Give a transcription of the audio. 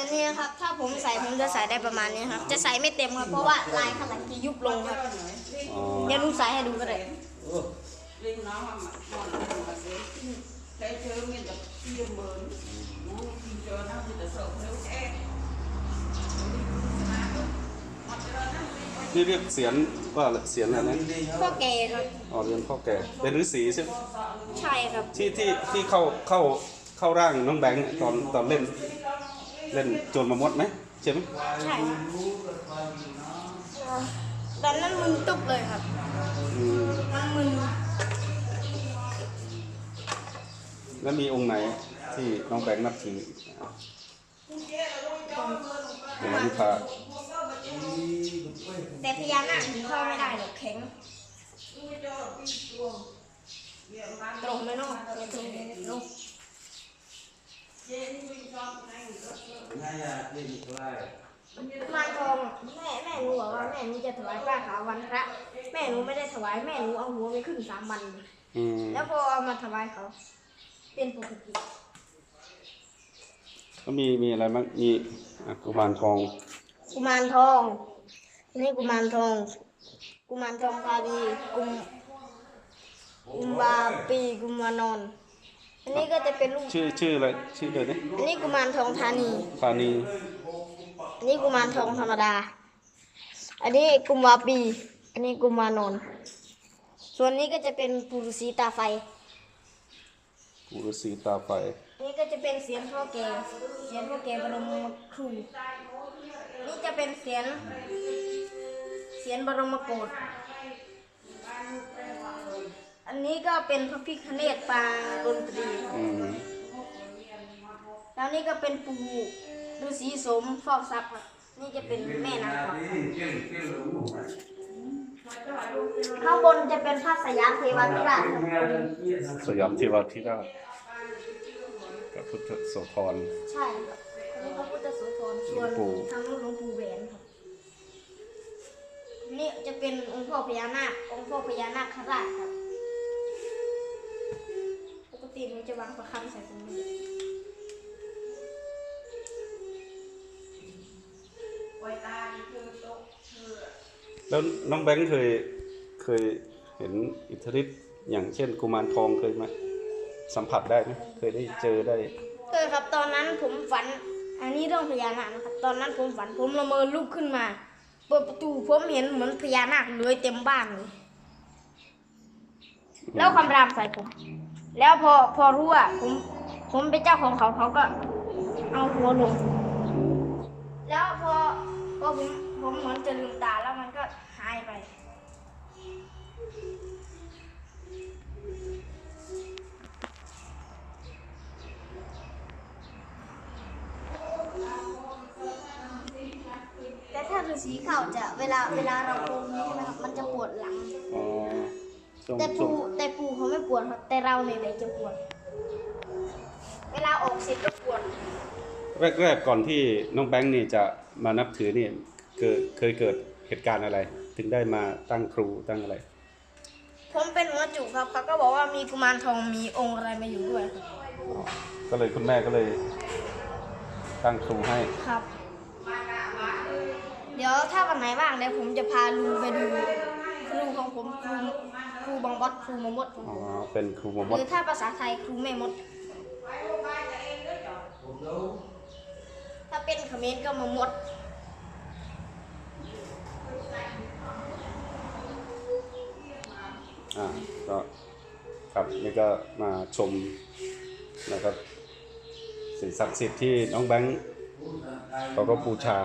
อันนี้นะครับ ถ้าผมใส่ผมจะใส่ได้ประมาณนี้ครับ จะใส่ไม่เต็มครับ เพราะว่าลายข้างหลังจะยุบลงครับ อ๋อเดี๋ยวลุงใส่ให้ดูก็ได้ Linh nó mà mà còn mà thế thế chứ mình được chia mớn nó mình chờ nó thì được sợ nếu em นี่เรียกเสียนว่าอะไรเสียนอะไรนะพ่อแกครับอ๋อเรียนพ่อแก่เป็นฤาษีใช่ไหมใช่ครับ ที่ที่ที่เข้าเข้าเข้าร่างน้องแบงค์ตอนตอนเล่น เล่นโจรมามดไหมใช่ไหมใช่ครับตอนนั้นมึนตุ๊บเลยครับอืมมันมึนแล้วมีองค์ไหนที่น้องแบงค์นับถือเดี๋ยววันนี้พาแต่พญานาคผมเข้าไม่ได้หรอกแข็งตรงไหมเนาะตรง ไหมตรงกุมารทองแม่แม่หนูบอกว่าแม่หนูจะถวายผ้าขาววันพระแม่หนูไม่ได้ถวายแม่หนูเอาหัวไปขึ้นสามวันเลยอืมแล้วพอเอามาถวายเขา เป็นปกติแล้วมีมีอะไรบ้างมีอะกุมารทองกุมารทองอันนี่กุมารทอง กุมารทองพาดีกุมกุมบาปีกุมารนอน อันนี้ก็จะเป็นลูก ชื่อชื่ออะไรชื่อเลยนี่อันนี้กุมารทองธานี ธานีอันนี้กุมารทองธรรมดา อันนี้กุมวาปี อันนี้กุมารนนท์ส่วนนี้ก็จะเป็นปุรุษีตาไฟ อุรสีตาไฟอันนี้ก็จะเป็นเสียงพ่อแก่เสียงพ่อแก่บรมครู นี่จะเป็นเสียงเสียงบรมโกศ อันนี้ก็เป็นพระพิฆเนศปางดนตรี อืมแล้วนี่ก็เป็นปู่ฤาษีสมฟอกทรัพย์ครับนี่จะเป็นแม่นางกวักข้างบนจะเป็นพระสยามเทวาธิราชครับสยามเทวาธิราชกับพุทธโสธร ใช่ครับอันนี้พระพุทธโสธรส่วนหลวงปู่ ทางนู้นหลวงปู่แหวนครับนี่จะเป็นองค์พ่อพญานาคองค์พ่อพญานาคราชครับ ปกติมันจะวางประคำใส่ตรงนี้ quay ta đi chơi tốt thừa แล้วน้องแบงค์เคยเคยเห็นอิทธิฤทธิ์อย่างเช่นกุมารทองเคยไหมสัมผัสได้ไหมเคยได้เจอได้เคยครับตอนนั้นผมฝัน อันนี้เรื่องพญานาคนะครับ ตอนนั้นผมฝันผมละเมอลุกขึ้นมา เปิดประตูผมเห็นเหมือนพญานาคเลื้อยเต็มบ้านเลยแล้วคำรามใส่ผม แล้วพอพอรู้ว่าผมผมเป็นเจ้าของเขาเขาก็ เอาหัวลง แล้วพอพอผมผมเหมือนจะลืมตาแล้วมันก็หายไป แต่ถ้าฤาษีเข้าจะเวลาเวลาเราโกงนี้ใช่ไหมครับมันจะปวดหลัง อ๋อ ช่วงแต่ช่วปูงแต่ปูเขาไม่ปวดครับ แต่เราเนี่ยเลยจะปวด เวลาออกเสร็จก็ปวดแรกๆก่อนที่น้องแบงค์นี่จะมานับถือนี่เกิดเคยเกิดเหตุการณ์อะไร ถึงได้มาตั้งครูตั้งอะไร ผมเป็นหัวจุกครับเขาก็บอกว่ามีกุมารทองมีองค์อะไรมาอยู่ด้วยครับอ๋อก็เลยคุณแม่ก็เลย ตั้งครูให้ครับ เดี๋ยวถ้าวันไหนว่างเดี๋ยวผมจะพาลุงไปดูครูของผมครู ครูบางบดครูมมดของอ๋ผอมเป็นครูมหมดรือถ้าภาษาไทยครูแม่มด ถ้าเป็นเขมรก็มามด อ่าก็ครับนี่ก็มาชมนะครับสิ่งศักดิ์สิทธิ์ที่น้องแบงค์เขาก็บูชา